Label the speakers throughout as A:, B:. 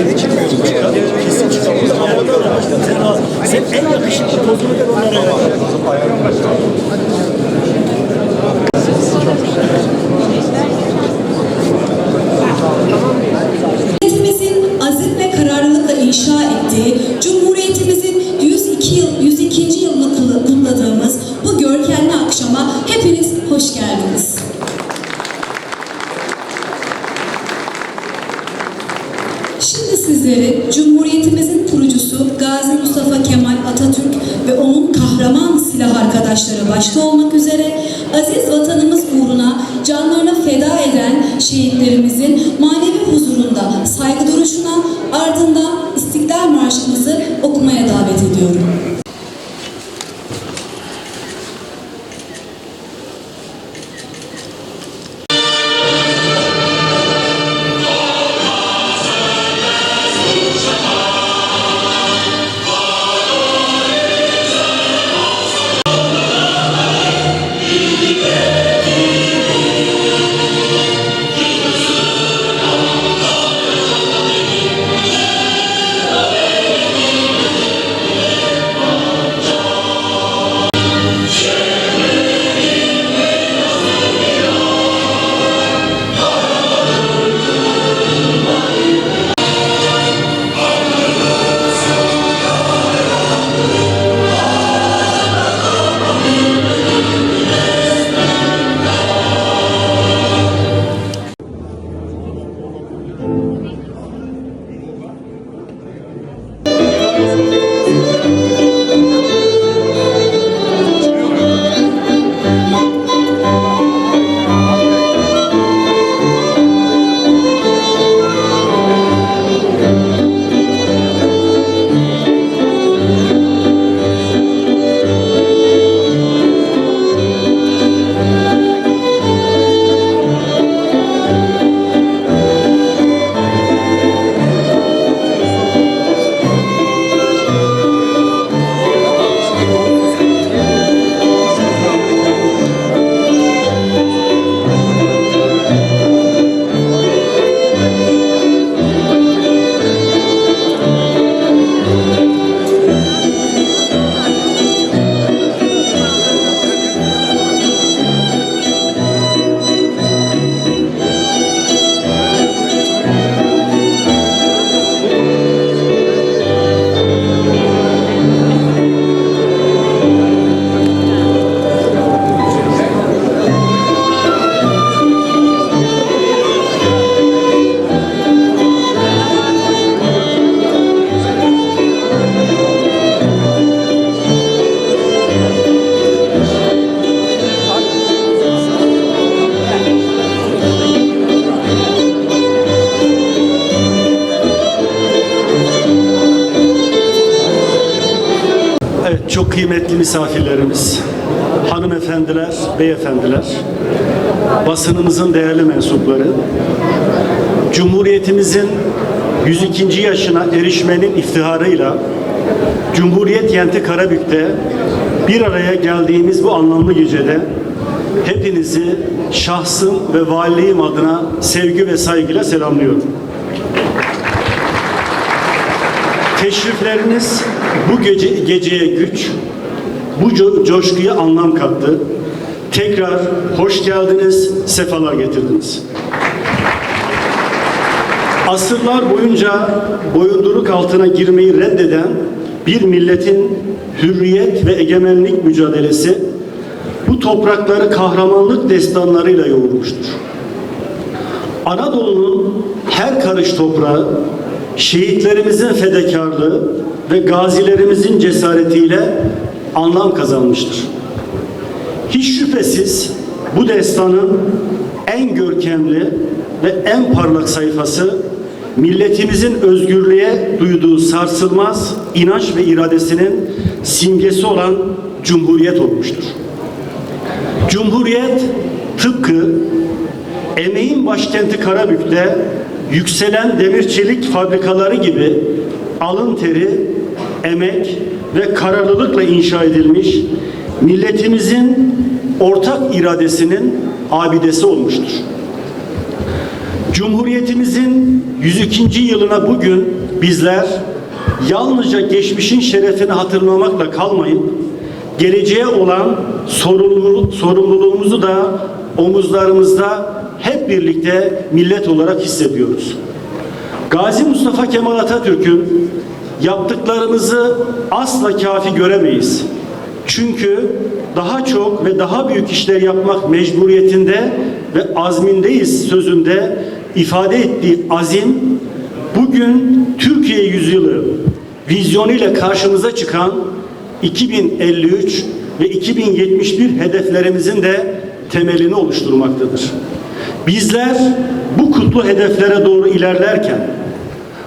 A: Kesin çıkalım. Sen, en yakışıklı pozunu ver onlara.
B: Azim ve kararlılıkla inşa ettiği, Cumhuriyetimizin 102 yıl, 102. yılını kutla- kutladığımız bu görkemli akşama hepiniz hoş geldiniz. Şimdi sizleri Cumhuriyetimizin kurucusu Gazi Mustafa Kemal Atatürk ve onun kahraman silah arkadaşları başta olmak üzere aziz vatanımız uğruna canlarını feda eden şehitlerimizin manevi
A: çok kıymetli misafirlerimiz, hanımefendiler, beyefendiler, basınımızın değerli mensupları, Cumhuriyetimizin 102. yaşına erişmenin iftiharıyla Cumhuriyet Yenti Karabük'te bir araya geldiğimiz bu anlamlı gecede hepinizi şahsım ve valiliğim adına sevgi ve saygıyla selamlıyorum. Teşrifleriniz bu gece geceye güç, bu co- coşkuya anlam kattı. Tekrar hoş geldiniz, sefalar getirdiniz. Asırlar boyunca boyunduruk altına girmeyi reddeden bir milletin hürriyet ve egemenlik mücadelesi bu toprakları kahramanlık destanlarıyla yoğurmuştur. Anadolu'nun her karış toprağı şehitlerimizin fedakarlığı ve gazilerimizin cesaretiyle anlam kazanmıştır. Hiç şüphesiz bu destanın en görkemli ve en parlak sayfası milletimizin özgürlüğe duyduğu sarsılmaz inanç ve iradesinin simgesi olan Cumhuriyet olmuştur. Cumhuriyet tıpkı emeğin başkenti Karabük'te yükselen demir çelik fabrikaları gibi alın teri, emek ve kararlılıkla inşa edilmiş milletimizin ortak iradesinin abidesi olmuştur. Cumhuriyetimizin 102. yılına bugün bizler yalnızca geçmişin şerefini hatırlamakla kalmayıp geleceğe olan sorumluluğumuzu da omuzlarımızda hep birlikte millet olarak hissediyoruz. Gazi Mustafa Kemal Atatürk'ün yaptıklarımızı asla kafi göremeyiz. Çünkü daha çok ve daha büyük işler yapmak mecburiyetinde ve azmindeyiz sözünde ifade ettiği azim bugün Türkiye yüzyılı vizyonuyla karşımıza çıkan 2053 ve 2071 hedeflerimizin de temelini oluşturmaktadır. Bizler bu kutlu hedeflere doğru ilerlerken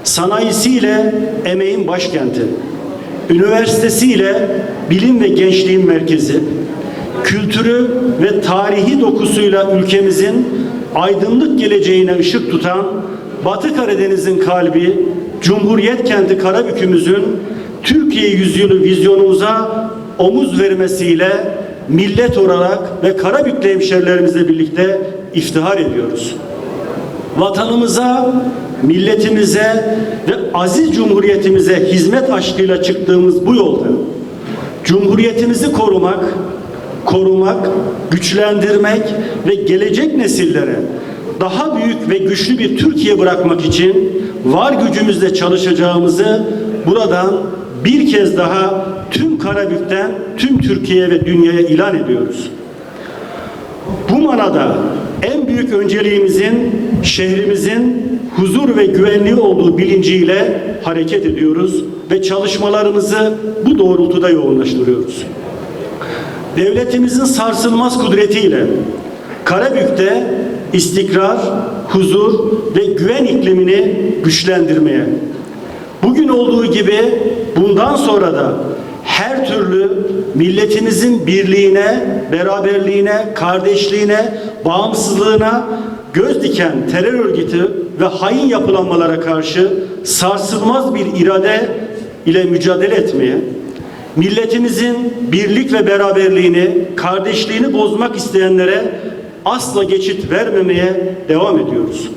A: sanayisiyle emeğin başkenti, üniversitesiyle bilim ve gençliğin merkezi, kültürü ve tarihi dokusuyla ülkemizin aydınlık geleceğine ışık tutan Batı Karadeniz'in kalbi, Cumhuriyet kenti Karabük'ümüzün Türkiye yüzyılı vizyonumuza omuz vermesiyle millet olarak ve Karabüklü hemşerilerimizle birlikte iftihar ediyoruz vatanımıza, milletimize ve aziz cumhuriyetimize hizmet aşkıyla çıktığımız bu yolda cumhuriyetimizi korumak, korumak, güçlendirmek ve gelecek nesillere daha büyük ve güçlü bir Türkiye bırakmak için var gücümüzle çalışacağımızı buradan bir kez daha tüm Karabük'ten tüm Türkiye ve dünyaya ilan ediyoruz. Manada en büyük önceliğimizin şehrimizin huzur ve güvenliği olduğu bilinciyle hareket ediyoruz ve çalışmalarımızı bu doğrultuda yoğunlaştırıyoruz. Devletimizin sarsılmaz kudretiyle Karabük'te istikrar, huzur ve güven iklimini güçlendirmeye, bugün olduğu gibi bundan sonra da her türlü milletimizin birliğine, beraberliğine, kardeşliğine, bağımsızlığına göz diken terör örgütü ve hain yapılanmalara karşı sarsılmaz bir irade ile mücadele etmeye, milletimizin birlik ve beraberliğini, kardeşliğini bozmak isteyenlere asla geçit vermemeye devam ediyoruz.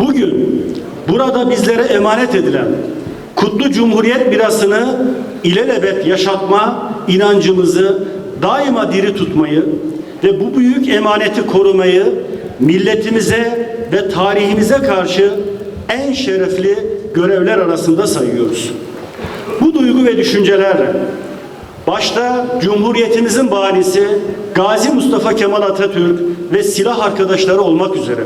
A: Bugün burada bizlere emanet edilen kutlu Cumhuriyet mirasını ilelebet yaşatma inancımızı daima diri tutmayı ve bu büyük emaneti korumayı milletimize ve tarihimize karşı en şerefli görevler arasında sayıyoruz. Bu duygu ve düşüncelerle başta Cumhuriyetimizin banisi Gazi Mustafa Kemal Atatürk ve silah arkadaşları olmak üzere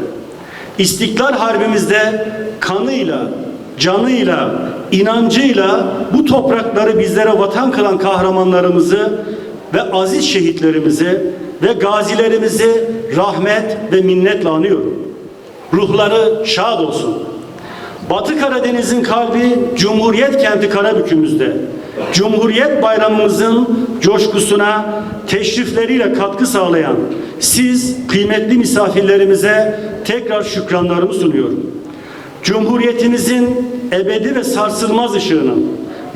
A: İstiklal Harbimizde kanıyla, canıyla, inancıyla bu toprakları bizlere vatan kılan kahramanlarımızı ve aziz şehitlerimizi ve gazilerimizi rahmet ve minnetle anıyorum. Ruhları şad olsun. Batı Karadeniz'in kalbi Cumhuriyet kenti Karabük'ümüzde. Cumhuriyet bayramımızın coşkusuna teşrifleriyle katkı sağlayan siz kıymetli misafirlerimize tekrar şükranlarımı sunuyorum. Cumhuriyetimizin ebedi ve sarsılmaz ışığının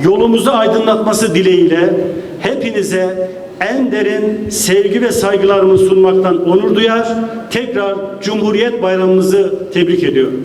A: yolumuzu aydınlatması dileğiyle hepinize en derin sevgi ve saygılarımı sunmaktan onur duyar. Tekrar Cumhuriyet Bayramımızı tebrik ediyorum.